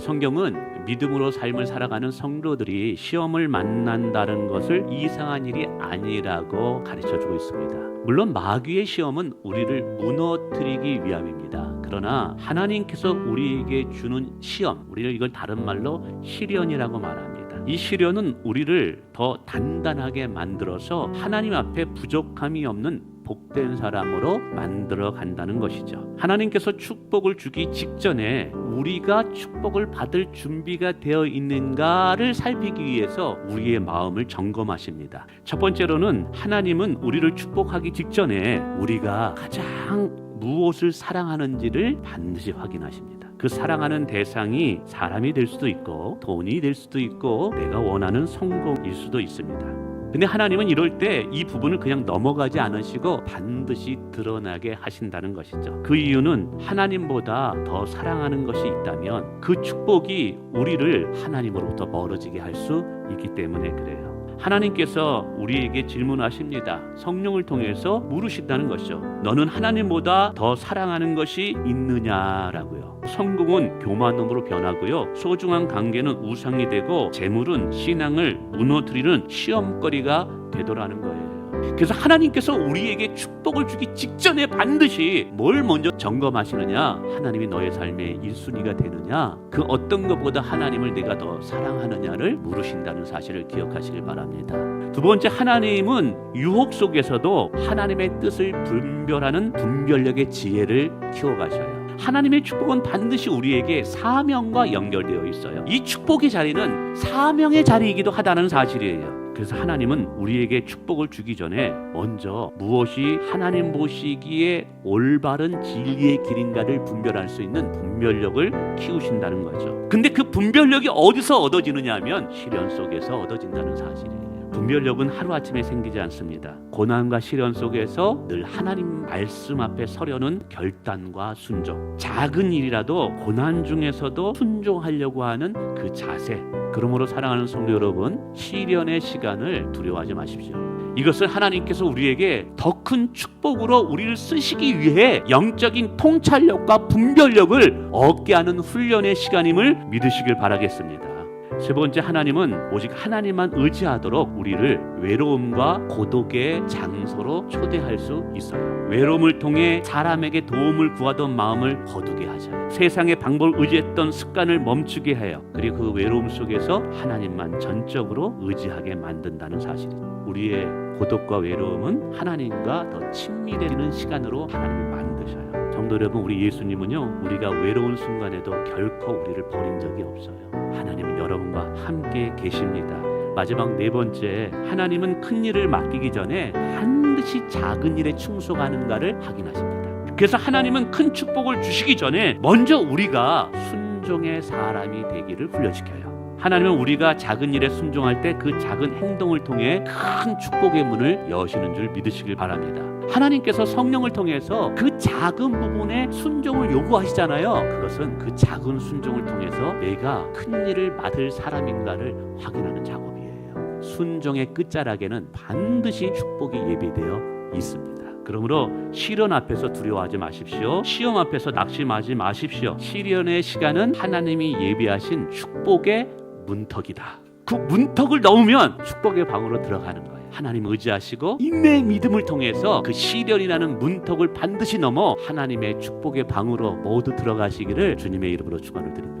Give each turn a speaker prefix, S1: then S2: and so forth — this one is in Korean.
S1: 성경은 믿음으로 삶을 살아가는 성도들이 시험을 만난다는 것을 이상한 일이 아니라고 가르쳐 주고 있습니다. 물론 마귀의 시험은 우리를 무너뜨리기 위함입니다. 그러나 하나님께서 우리에게 주는 시험, 우리는 이걸 다른 말로 시련이라고 말합니다. 이 시련은 우리를 더 단단하게 만들어서 하나님 앞에 부족함이 없는 복된 사람으로 만들어 간다는 것이죠. 하나님께서 축복을 주기 직전에 우리가 축복을 받을 준비가 되어 있는가를 살피기 위해서 우리의 마음을 점검하십니다. 첫 번째로는 하나님은 우리를 축복하기 직전에 우리가 가장 무엇을 사랑하는지를 반드시 확인하십니다. 그 사랑하는 대상이 사람이 될 수도 있고 돈이 될 수도 있고 내가 원하는 성공일 수도 있습니다. 근데 하나님은 이럴 때 이 부분을 그냥 넘어가지 않으시고 반드시 드러나게 하신다는 것이죠. 그 이유는 하나님보다 더 사랑하는 것이 있다면 그 축복이 우리를 하나님으로부터 멀어지게 할 수 있기 때문에 그래요. 하나님께서 우리에게 질문하십니다. 성령을 통해서 물으신다는 것이죠. 너는 하나님보다 더 사랑하는 것이 있느냐라고요. 성공은 교만음으로 변하고요. 소중한 관계는 우상이 되고 재물은 신앙을 무너뜨리는 시험거리가 되더라는 거예요. 그래서 하나님께서 우리에게 축복을 주기 직전에 반드시 뭘 먼저 점검하시느냐? 하나님이 너의 삶의 1순위가 되느냐? 그 어떤 것보다 하나님을 내가 더 사랑하느냐를 물으신다는 사실을 기억하시길 바랍니다. 두 번째 하나님은 유혹 속에서도 하나님의 뜻을 분별하는 분별력의 지혜를 키워가셔요. 하나님의 축복은 반드시 우리에게 사명과 연결되어 있어요. 이 축복의 자리는 사명의 자리이기도 하다는 사실이에요. 그래서 하나님은 우리에게 축복을 주기 전에 먼저 무엇이 하나님 보시기에 올바른 진리의 길인가를 분별할 수 있는 분별력을 키우신다는 거죠. 근데 그 분별력이 어디서 얻어지느냐 하면 시련 속에서 얻어진다는 사실이에요. 분별력은 하루아침에 생기지 않습니다. 고난과 시련 속에서 늘 하나님 말씀 앞에 서려는 결단과 순종. 작은 일이라도 고난 중에서도 순종하려고 하는 그 자세. 그러므로 사랑하는 성도 여러분, 시련의 시간을 두려워하지 마십시오. 이것을 하나님께서 우리에게 더 큰 축복으로 우리를 쓰시기 위해 영적인 통찰력과 분별력을 얻게 하는 훈련의 시간임을 믿으시길 바라겠습니다. 세 번째 하나님은 오직 하나님만 의지하도록 우리를 외로움과 고독의 장소로 초대할 수 있어요. 외로움을 통해 사람에게 도움을 구하던 마음을 거두게 하셔요. 세상의 방법을 의지했던 습관을 멈추게 해요. 그리고 그 외로움 속에서 하나님만 전적으로 의지하게 만든다는 사실이죠. 우리의 고독과 외로움은 하나님과 더 친밀해지는 시간으로 하나님이 만드셔요. 성도 여러분, 우리 예수님은요, 우리가 외로운 순간에도 결코 우리를 버린 적이 없어요. 함께 계십니다. 마지막 네 번째, 하나님은 큰 일을 맡기기 전에 반드시 작은 일에 충성하는가를 확인하십니다. 그래서 하나님은 큰 축복을 주시기 전에 먼저 우리가 순종의 사람이 되기를 훈련시켜요. 하나님은 우리가 작은 일에 순종할 때 그 작은 행동을 통해 큰 축복의 문을 여시는 줄 믿으시길 바랍니다. 하나님께서 성령을 통해서 그 작은 부분에 순종을 요구하시잖아요. 그것은 그 작은 순종을 통해서 내가 큰 일을 맡을 사람인가를 확인하는 작업이에요. 순종의 끝자락에는 반드시 축복이 예비되어 있습니다. 그러므로 시련 앞에서 두려워하지 마십시오. 시험 앞에서 낙심하지 마십시오. 시련의 시간은 하나님이 예비하신 축복의 문턱이다. 그 문턱을 넘으면 축복의 방으로 들어가는 거예요. 하나님 의지하시고 인내의 믿음을 통해서 그 시련이라는 문턱을 반드시 넘어 하나님의 축복의 방으로 모두 들어가시기를 주님의 이름으로 축원을 드립니다.